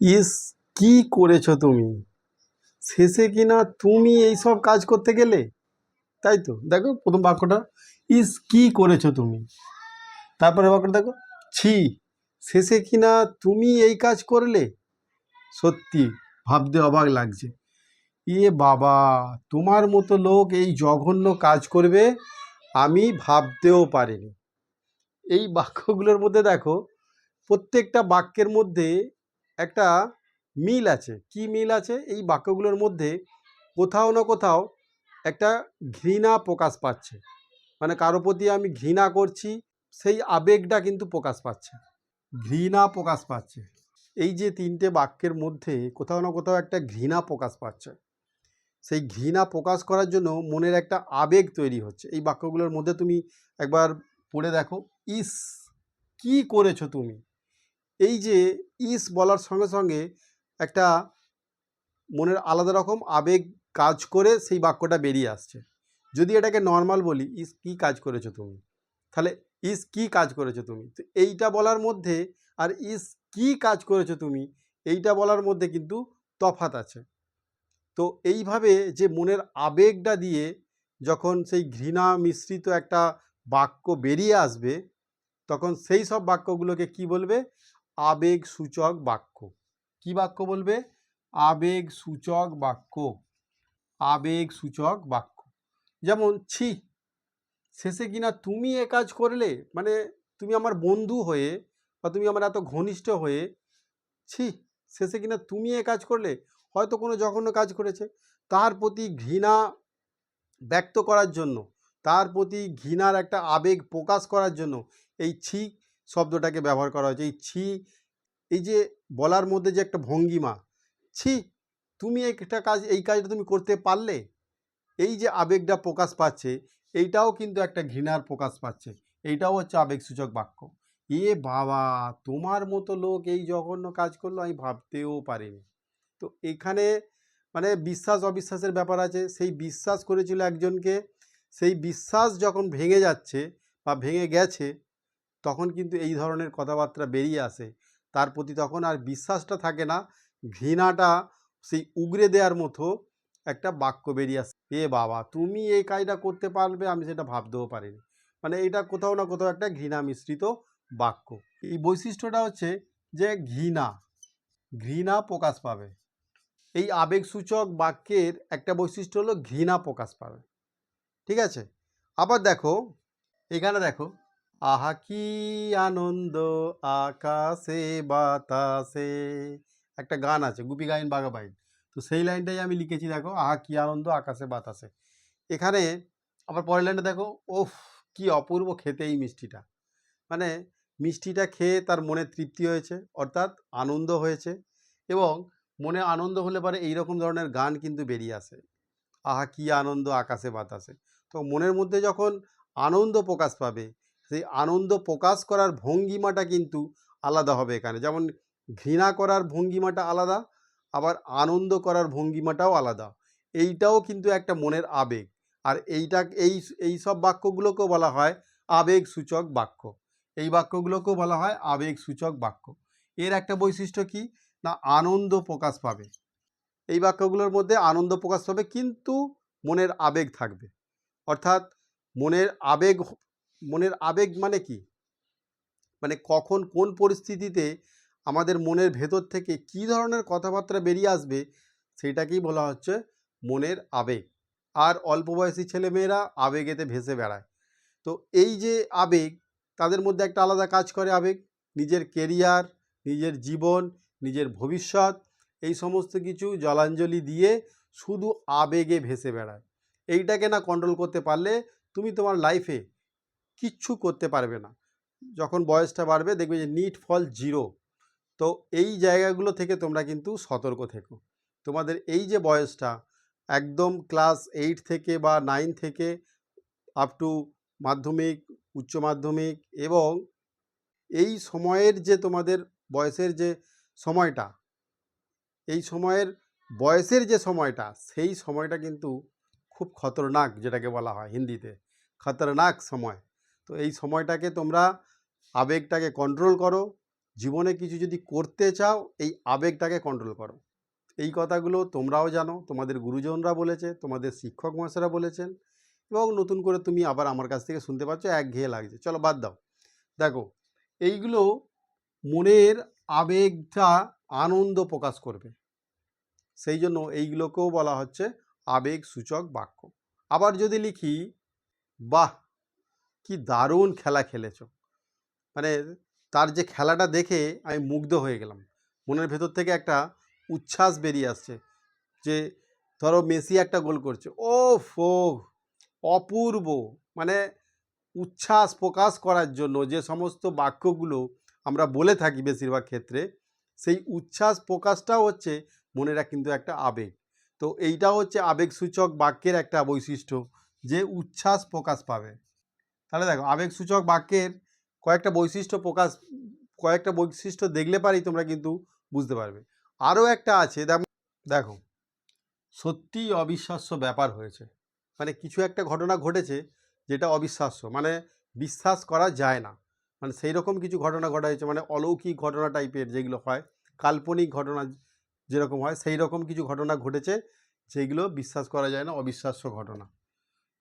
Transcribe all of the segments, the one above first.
ইস কি করেছ তুমি? শেষে কি না তুমি এই সব কাজ করতে গেলে? তাই তো, দেখো প্রথম বাক্যটা, ইস, কি করেছ তুমি? তারপরে বাক্যটা দেখো, ছি, শেষে কি না তুমি এই কাজ করলে? সত্যি, ভাবতে অবাক লাগছে। ইয়ে বাবা, তোমার মতো লোক এই জঘন্য কাজ করবে আমি ভাবতেও পারিনি। এই বাক্যগুলোর মধ্যে দেখো, প্রত্যেকটা বাক্যের মধ্যে একটা মিল আছে। কি মিল আছে? এই বাক্যগুলোর মধ্যে কোথাও না কোথাও একটা ঘৃণা প্রকাশ পাচ্ছে। মানে কারও প্রতি আমি ঘৃণা করছি, সেই আবেগটা কিন্তু প্রকাশ পাচ্ছে। ঘৃণা প্রকাশ পাচ্ছে। এই যে তিনটে বাক্যের মধ্যে কোথাও না কোথাও একটা ঘৃণা প্রকাশ পাচ্ছে। সেই ঘৃণা প্রকাশ করার জন্য মনের একটা আবেগ তৈরি হচ্ছে। এই বাক্যগুলোর মধ্যে তুমি একবার পড়ে দেখো, ইস, কি করেছ তুমি? এই যে ইস বলার সঙ্গে সঙ্গে একটা মনের আলাদা রকম আবেগ কাজ করে সেই বাক্যটা বেরিয়ে আসছে। যদি এটাকে নর্মাল বলি, ইস কি কাজ করেছ তুমি? তাহলে ইস কি কাজ করেছ তুমি? তো এইটা বলার মধ্যে আর ইস কি কাজ করেছ তুমি? এইটা বলার মধ্যে কিন্তু তফাত আছে। তো এইভাবে যে মনের আবেগটা দিয়ে যখন সেই ঘৃণা মিশ্রিত একটা বাক্য বেরিয়ে আসবে, তখন সেই সব বাক্যগুলোকে কি বলবে? আবেগ সূচক বাক্য। কি বাক্য বলবে? আবেগ সূচক বাক্য। আবেগ সূচক বাক্য। যেমন, ছি, শেষে কিনা তুমি এ কাজ করলে মানে তুমি আমার বন্ধু হয়ে বা তুমি আমার এত ঘনিষ্ঠ হয়ে, ছি, শেষে কিনা তুমি এ কাজ করলে, হয়তো কোনো জঘন্য কাজ করেছে। তার প্রতি ঘৃণা ব্যক্ত করার জন্য, তার প্রতি ঘৃণার একটা আবেগ প্রকাশ করার জন্য, এই ছি শব্দটাকে ব্যবহার করা হয়েছে। এই ছি, এই যে বলার মধ্যে যে একটা ভঙ্গিমা, ছি, তুমি একটা কাজ, এই কাজটা তুমি করতে পারলে? এই যে আবেগটা প্রকাশ পাচ্ছে, এইটাও কিন্তু একটা ঘৃণার প্রকাশ পাচ্ছে। এইটাও হচ্ছে আবেগসূচক বাক্য। এ বাবা, তোমার মতো লোক এই জঘন্য কাজ করল, আমি ভাবতেও পারিনি। তো এখানে মানে বিশ্বাস, অবিশ্বাসের ব্যাপার আছে। সেই বিশ্বাস করেছিল একজনকে। সেই বিশ্বাস যখন ভেঙে যাচ্ছে বা ভেঙে গেছে তখন কিন্তু এই ধরনের কথাবার্তা বেরিয়ে আসে। তার প্রতি তখন আর বিশ্বাসটা থাকে না, ঘৃণাটা সেই উগরে দেওয়ার মতো একটা বাক্য বেরিয়ে আসে। এ বাবা, তুমি এই কাজটা করতে পারবে? আমি সেটা ভাবতেও পারিনি। মানে এটা কোথাও না কোথাও একটা ঘৃণা মিশ্রিত বাক্য। এই বৈশিষ্ট্যটা হচ্ছে যে ঘৃণা ঘৃণা প্রকাশ পাবে। এই আবেগসূচক বাক্যের একটা বৈশিষ্ট্য হলো ঘৃণা প্রকাশ পাবে। ঠিক আছে? আবার দেখো, এখানে দেখো আহা কি আনন্দ, আকাশে, বাতাসে। একটা গান আছে, গুপি গাইন বাঘাবাইন তো সেই লাইনটাই আমি লিখেছি, দেখো, আহা কি আনন্দ, আকাশে, বাতাসে। এখানে আবার পরের লাইনটা দেখো, ওফ, কি অপূর্ব খেতে এই মিষ্টিটা। মানে মিষ্টিটা খেয়ে তার মনে তৃপ্তি হয়েছে, অর্থাৎ আনন্দ হয়েছে এবং মনে আনন্দ হলে পরে এইরকম ধরনের গান কিন্তু বেরিয়ে আসে। আহা কি আনন্দ, আকাশে, বাতাসে। তো মনের মধ্যে যখন আনন্দ প্রকাশ পাবে সেই আনন্দ প্রকাশ করার ভঙ্গিমাটা কিন্তু আলাদা হবে এখানে। যেমন ঘৃণা করার ভঙ্গিমাটা আলাদা, আবার আনন্দ করার ভঙ্গিমাটাও আলাদা। এইটাও কিন্তু একটা মনের আবেগ। আর এইটা, এই এই সব বাক্যগুলোকেও বলা হয় আবেগ সূচক বাক্য। এই বাক্যগুলোকেও বলা হয় আবেগ সূচক বাক্য। এর একটা বৈশিষ্ট্য কি? না, আনন্দ প্রকাশ পাবে। এই বাক্যগুলোর মধ্যে আনন্দ প্রকাশ পাবে, কিন্তু মনের আবেগ থাকবে। অর্থাৎ মনের আবেগ মনের আবেগ মানে কি? মানে কখন কোন পরিস্থিতিতে আমাদের মনের ভেতর থেকে কী ধরনের কথাবার্তা বেরিয়ে আসবে সেটাকেই বলা হচ্ছে মনের আবেগ। আর অল্প বয়সী ছেলেমেয়েরা আবেগেতে ভেসে বেড়ায়। তো এই যে আবেগ, তাদের মধ্যে একটা আলাদা কাজ করে আবেগ। নিজের কেরিয়ার নিজের জীবন, নিজের ভবিষ্যৎ, এই সমস্ত কিছু জলাঞ্জলি দিয়ে শুধু আবেগে ভেসে বেড়ায়। এইটাকে না কন্ট্রোল করতে পারলে তুমি তোমার লাইফে কিচ্ছু করতে পারবে না। যখন বয়সটা বাড়বে দেখবে যে নিট ফল জিরো তো এই জায়গাগুলো থেকে তোমরা কিন্তু সতর্ক থেকো। তোমাদের এই যে বয়সটা, একদম ক্লাস এইট থেকে বা নাইন থেকে আপ টু মাধ্যমিক, উচ্চ মাধ্যমিক এবং এই সময়ের যে তোমাদের বয়সের যে সময়টা, এই সময়ের বয়সের যে সময়টা, সেই সময়টা কিন্তু খুব খতরনাক যেটাকে বলা হয় হিন্দিতে। খতরনাক সময়। তো এই সময়টাকে তোমরা আবেগটাকে কন্ট্রোল করো। জীবনে কিছু যদি করতে চাও, এই আবেগটাকে কন্ট্রোল করো। এই কথাগুলো তোমরাও জানো, তোমাদের গুরুজনরা বলেছে, তোমাদের শিক্ষক মহাশয়রা বলেছেন এবং নতুন করে তুমি আবার আমার কাছ থেকে শুনতে পাচ্ছ একঘেয়ে লাগছে। চলো বাদ দাও। দেখো, এইগুলো মনের আবেগটা আনন্দ প্রকাশ করবে। সেই জন্য এইগুলোকেও বলা হচ্ছে আবেগ সূচক বাক্য। আবার যদি লিখি, বাহ! কি দারুণ খেলা খেলেছো। মানে তার যে খেলাটা দেখে আমি মুগ্ধ হয়ে গেলাম। মনের ভেতর থেকে একটা উচ্ছ্বাস বেরিয়ে আসছে যে, ধরো মেসি একটা গোল করছে। ও ফো অপূর্ব। মানে উচ্ছ্বাস প্রকাশ করার জন্য যে সমস্ত বাক্যগুলো আমরা বলে থাকি বেশিরভাগ ক্ষেত্রে, সেই উচ্ছ্বাস প্রকাশটাও হচ্ছে মনেরা কিন্তু একটা আবেগ। তো এইটা হচ্ছে আবেগসূচক বাক্যের একটা বৈশিষ্ট্য যে উচ্ছ্বাস প্রকাশ পাবে। তাহলে দেখো, আবেগসূচক বাক্যের কয়েকটা বৈশিষ্ট্য প্রকাশ, কয়েকটা বৈশিষ্ট্য দেখলে পারি তোমরা কিন্তু বুঝতে পারবে। আরও একটা আছে দেখো, সত্যিই অবিশ্বাস্য ব্যাপার হয়েছে। মানে কিছু একটা ঘটনা ঘটেছে যেটা অবিশ্বাস্য মানে বিশ্বাস করা যায় না। মানে সেই রকম কিছু ঘটনা ঘটা হয়েছে মানে অলৌকিক ঘটনা টাইপের যেগুলো হয়, কাল্পনিক ঘটনা যেরকম হয় সেই রকম কিছু ঘটনা ঘটেছে যেগুলো বিশ্বাস করা যায় না, অবিশ্বাস্য ঘটনা।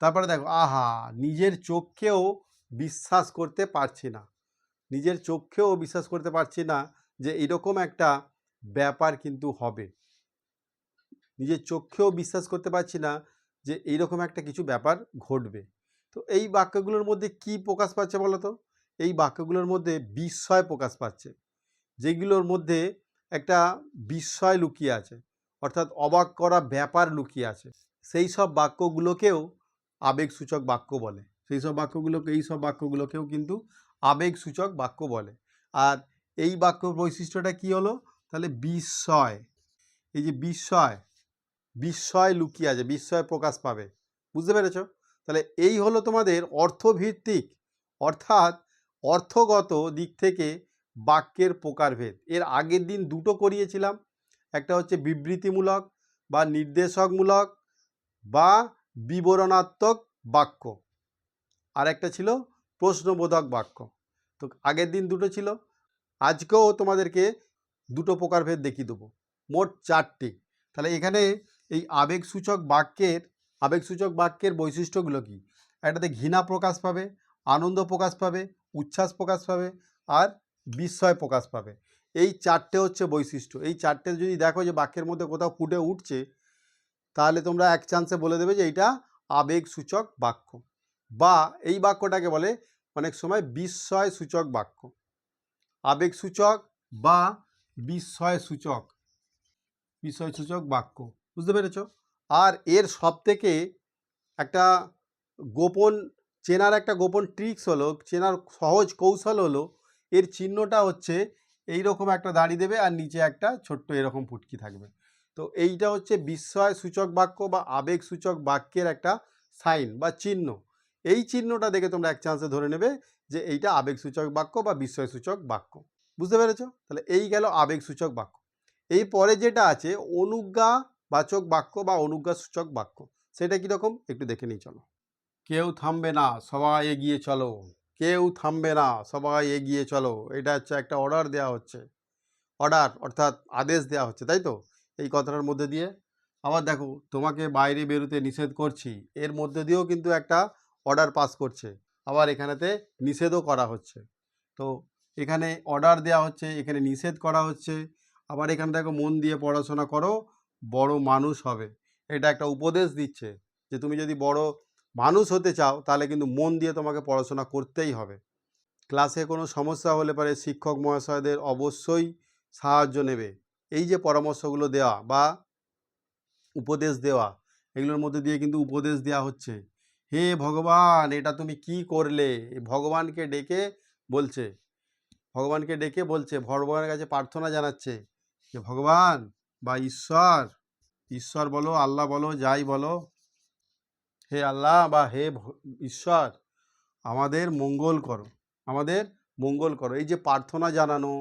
তারপরে দেখো, আহা, নিজের চোখকেও বিশ্বাস করতে পারছি না। নিজের চোখকেও বিশ্বাস করতে পারছি না যে এরকম একটা ব্যাপার কিন্তু হবে। নিজের চোখেও বিশ্বাস করতে পারছি না যে এইরকম একটা কিছু ব্যাপার ঘটবে। তো এই বাক্যগুলোর মধ্যে কি প্রকাশ পাচ্ছে বলো তো? এই বাক্যগুলোর মধ্যে বিস্ময় প্রকাশ পাচ্ছে। যেগুলোর মধ্যে একটা বিস্ময় লুকিয়ে আছে। অর্থাৎ অবাক করা ব্যাপার লুকিয়ে আছে। সেই সব বাক্যগুলোকেও আবেগসূচক বাক্য বলে। সেই সব বাক্যগুলোকে, এই সব বাক্যগুলোকেও কিন্তু আবেগসূচক বাক্য বলে। আর এই বাক্য বৈশিষ্ট্যটা কি হলো? তাহলে বিস্ময়। এই যে বিস্ময় বিস্ময় লুকিয়ে আছে, বিস্ময় প্রকাশ পাবে। বুঝতে পেরেছ? তাহলে এই হলো তোমাদের অর্থভিত্তিক, অর্থাৎ অর্থগত দিক থেকে বাক্যের প্রকারভেদ। এর আগের দিন দুটো করিয়েছিলাম। একটা হচ্ছে বিবৃতিমূলক বা নির্দেশকমূলক বা বিবরণাত্মক বাক্য। আর একটা ছিল প্রশ্নবোধক বাক্য। তো আগের দিন দুটো ছিল। আজকেও তোমাদেরকে দুটো প্রকারভেদ দেখিয়ে দেবো। মোট চারটি। তাহলে এখানে এই আবেগসূচক বাক্যের আবেগসূচক বাক্যের বৈশিষ্ট্যগুলো কি? একটাতে ঘৃণা প্রকাশ পাবে, আনন্দ প্রকাশ পাবে, উচ্ছ্বাস প্রকাশ পাবে আর বিস্ময় প্রকাশ পাবে। এই চারটে হচ্ছে বৈশিষ্ট্য। এই চারটে যদি দেখো যে বাক্যের মধ্যে কোথাও ফুটে উঠছে তাহলে তোমরা এক চান্সে বলে দেবে যে এইটা আবেগসূচক বাক্য। বা এই বাক্যটাকে বলে অনেক সময় বিস্ময় সূচক বাক্য। আবেগসূচক বা বিস্ময় সূচক বিষয় সূচক বাক্য। বুঝতে পেরেছ? আর এর সব থেকে একটা গোপন, চেনার একটা গোপন ট্রিক্স হলো, চেনার সহজ কৌশল হলো, এর চিহ্নটা হচ্ছে এই রকম একটা দাঁড়িয়ে দেবে আর নিচে একটা ছোট্ট এরকম ফুটকি থাকবে। তো এইটা হচ্ছে বিস্ময় সূচক বাক্য বা আবেগ সূচক বাক্যের একটা সাইন বা চিহ্ন। এই চিহ্নটা দেখে তোমরা এক চান্সে ধরে নেবে যে এইটা আবেগ সূচক বাক্য বা বিস্ময় সূচক বাক্য। বুঝতে পেরেছ? তাহলে এই গেল আবেগ সূচক বাক্য। এই পরে যেটা আছে অনুজ্ঞা বাচক বাক্য বা অনুজ্ঞা সূচক বাক্য। সেটা কীরকম একটু দেখে নিই চলো। কেউ থামবে না, সবাই এগিয়ে চলো। কেউ থামবে না, সবাই এগিয়ে চলো। এটা হচ্ছে একটা অর্ডার দেওয়া হচ্ছে। অর্ডার অর্থাৎ আদেশ দেওয়া হচ্ছে, তাই তো? এই কথাটার মধ্যে দিয়ে। আবার দেখো, তোমাকে বাইরে বেরোতে নিষেধ করছি, এর মধ্যে দিয়েও কিন্তু একটা অর্ডার পাস করছে। আবার এখানেতে নিষেধও করা হচ্ছে। তো এখানে অর্ডার দেওয়া হচ্ছে, এখানে নিষেধ করা হচ্ছে। আবার এখানে দেখো, মন দিয়ে পড়াশোনা করো, বড় মানুষ হবে। এটা একটা উপদেশ দিচ্ছে যে, তুমি যদি বড় মানুষ হতে চাও, তাহলে কিন্তু মন দিয়ে তোমাকে পড়াশোনা করতেই হবে। ক্লাসে কোনো সমস্যা হলে পারে শিক্ষক মহাশয়দের অবশ্যই সাহায্য নেবে। এই যে পরামর্শগুলো দেওয়া বা উপদেশ দেওয়া, এগুলোর মধ্যে দিয়ে কিন্তু উপদেশ দেওয়া হচ্ছে। হে ভগবান, এটা তুমি কি করলে? ভগবানকে ডেকে বলছে। ভগবানকে ডেকে বলছে, ভগবানের কাছে প্রার্থনা জানাচ্ছে যে, ভগবান বা ঈশ্বর ঈশ্বর বলো, আল্লাহ বলো, যাই বলো, হে আল্লাহ বা হে ঈশ্বর, আমাদের মঙ্গল করো, আমাদের মঙ্গল করো। এই যে প্রার্থনা জানানো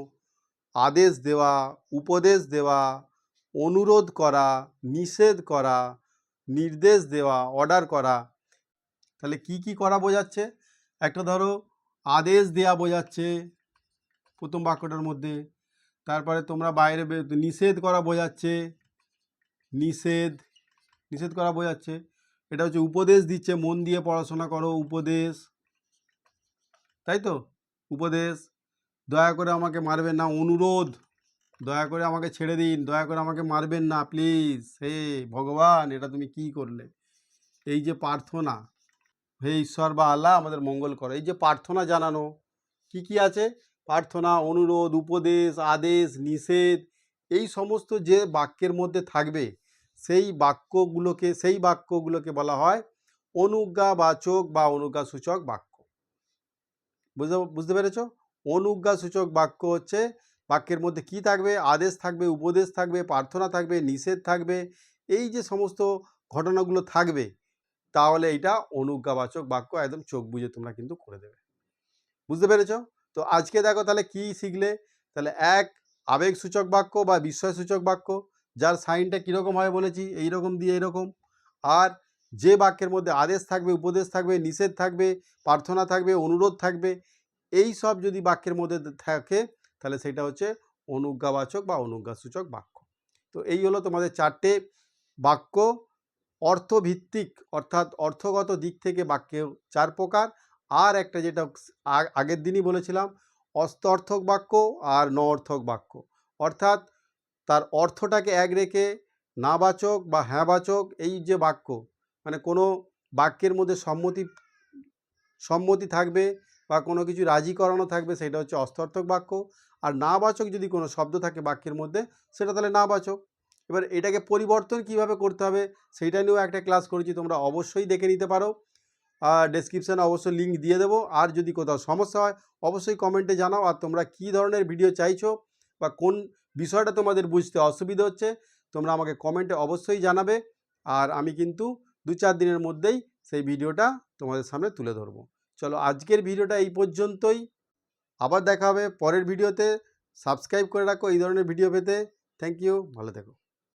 আদেশ দেওয়া, উপদেশ দেওয়া, অনুরোধ করা, নিষেধ করা, নির্দেশ দেওয়া অর্ডার করা। তাহলে কি কি করা বোঝাচ্ছে? একটা ধরো আদেশ দেওয়া বোঝাচ্ছে প্রথম বাক্যটার মধ্যে। তারপরে তোমরা বাইরে নিষেধ করা বোঝাচ্ছে। নিষেধ নিষেধ করা বোঝাচ্ছে। এটা হচ্ছে উপদেশ দিচ্ছে, মন দিয়ে পড়াশোনা করো, উপদেশ। তাই তো? উপদেশ। দয়া করে আমাকে মারবেন না, অনুরোধ। দয়া করে আমাকে ছেড়ে দিন, দয়া করে আমাকে মারবেন না প্লিজ হে ভগবান, এটা তুমি কি করলে? এই যে প্রার্থনা, হে ঈশ্বর বা আল্লাহ আমাদের মঙ্গল করো। এই যে প্রার্থনা জানানো, কি কি আছে? প্রার্থনা, অনুরোধ, উপদেশ, আদেশ, নিষেধ, এই সমস্ত যে বাক্যের মধ্যে থাকবে, সেই বাক্যগুলোকে সেই বাক্যগুলোকে বলা হয় অনুজ্ঞাবাচক বা অনুজ্ঞাসূচক বাক্য। বুঝতে বুঝতে পেরেছ? অনুজ্ঞাসূচক বাক্য হচ্ছে, বাক্যের মধ্যে কি থাকবে? আদেশ থাকবে, উপদেশ থাকবে, প্রার্থনা থাকবে, নিষেধ থাকবে, এই যে সমস্ত ঘটনাগুলো থাকবে, তাহলে এটা অনুজ্ঞাবাচক বাক্য, একদম চোখ বুঝে তোমরা কিন্তু করে দেবে। বুঝতে পেরেছ? তো আজকে দেখো তাহলে কি শিখলে? তাহলে এক আবেগসূচক বাক্য বা বিস্ময়সূচক বাক্য, যার সাইনটা কীরকম হয় বলেছি এই রকম দিয়ে এরকম আর যে বাক্যের মধ্যে আদেশ থাকবে, উপদেশ থাকবে, নিষেধ থাকবে, প্রার্থনা থাকবে, অনুরোধ থাকবে এই সব যদি বাক্যের মধ্যে থাকে, তাহলে সেটা হচ্ছে অনুজ্ঞাবাচক বা অনুজ্ঞাসূচক বাক্য। তো এই হলো তোমাদের চারটে বাক্য। অর্থভিত্তিক, অর্থাৎ অর্থগত দিক থেকে বাক্য চার প্রকার। আর একটা যেটা আগের দিনই বলেছিলাম অস্তঅর্থক বাক্য আর ন অর্থক বাক্য। অর্থাৎ তার অর্থটাকে এক রেখে নাবাচক বা হ্যাঁবাচক এই যে বাক্য মানে কোনো বাক্যের মধ্যে সম্মতি সম্মতি থাকবে বা কোনো কিছু রাজি করানো থাকবে সেটা হচ্ছে অস্তর্থক বাক্য। আর নাবাচক যদি কোনো শব্দ থাকে বাক্যের মধ্যে, সেটা তাহলে নাবাচক। এবার এটাকে পরিবর্তন কীভাবে করতে হবে সেইটা নিয়েও একটা ক্লাস করেছি, তোমরা অবশ্যই দেখে নিতে পারো। আর ডেসক্রিপশানে অবশ্যই লিঙ্ক দিয়ে দেবো। আর যদি কোথাও সমস্যা হয়, অবশ্যই কমেন্টে জানাও। আর তোমরা কী ধরনের ভিডিও চাইছো বা কোন বিষয়টা তোমাদের বুঝতে অসুবিধা হচ্ছে, তোমরা আমাকে কমেন্টে অবশ্যই জানাবে। আর আমি কিন্তু দু চার দিনের মধ্যেই সেই ভিডিওটা তোমাদের সামনে তুলে ধরবো। চলো আজকের ভিডিওটা এই পর্যন্তই। আবার দেখা হবে পরের ভিডিওতে। সাবস্ক্রাইব করে রাখো এই ধরনের ভিডিও পেতে। থ্যাংক ইউ ভালো থেকো।